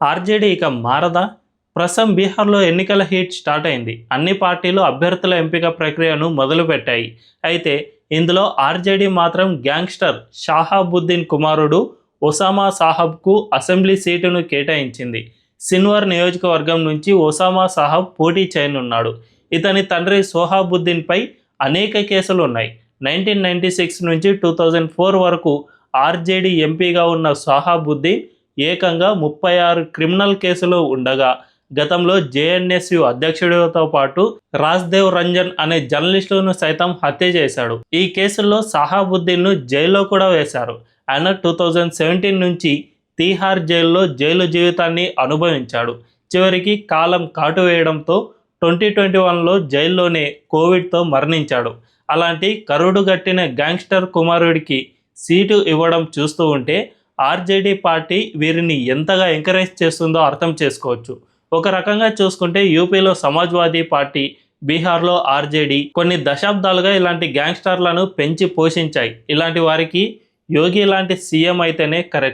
RJD ఇక మారదా? ప్రస్తుతం బీహార్లో ఎన్నికల హీట్ స్టార్ట్ అయింది. అన్ని పార్టీలు అభ్యర్థుల ఎంపిక ప్రక్రియను మొదలుపెట్టాయి. అయితే ఇందులో ఆర్జేడీ మాత్రం గ్యాంగ్స్టర్ షాహాబుద్దీన్ కుమారుడు ఒసామా సాహబ్కు అసెంబ్లీ సీటును కేటాయించింది. సిన్వర్ నియోజకవర్గం నుంచి ఒసామా సాహబ్ పోటీ చేయనున్నాడు. ఇతని తండ్రి సోహాబుద్దీన్పై అనేక కేసులు ఉన్నాయి నైన్టీన్ నైన్టీ సిక్స్ నుంచి టూ థౌజండ్ ఫోర్ వరకు ఆర్జేడీ ఎంపీగా ఉన్న సోహాబుద్దీన్ ఏకంగా ముప్పై ఆరు క్రిమినల్ కేసులు ఉండగా గతంలో జేఎన్ఎస్యు అధ్యక్షుడితో పాటు రాజ్దేవ్ రంజన్ అనే జర్నలిస్టును సైతం హత్య చేశాడు. ఈ కేసుల్లో సహాబుద్దీన్ను జైల్లో కూడా వేశారు. ఆయన టూ థౌజండ్ సెవెంటీన్ నుంచి తీహార్ జైల్లో జైలు జీవితాన్ని అనుభవించాడు. చివరికి కాలం కాటు వేయడంతో ట్వంటీ ట్వంటీ వన్లో జైల్లోనే కోవిడ్తో మరణించాడు. అలాంటి కరుడుగట్టిన గ్యాంగ్స్టర్ కుమారుడికి సీటు ఇవ్వడం చూస్తూ ఉంటే ఆర్జేడీ పార్టీ వీరిని ఎంతగా ఎంకరేజ్ చేస్తుందో అర్థం చేసుకోవచ్చు. ఒక రకంగా చూసుకుంటే యూపీలో సమాజ్వాదీ పార్టీ బీహార్లో ఆర్జేడీ కొన్ని దశాబ్దాలుగా ఇలాంటి గ్యాంగ్స్టర్లను పెంచి పోషించాయి. ఇలాంటి వారికి యోగి లాంటి సీఎం అయితేనే కరెక్ట్.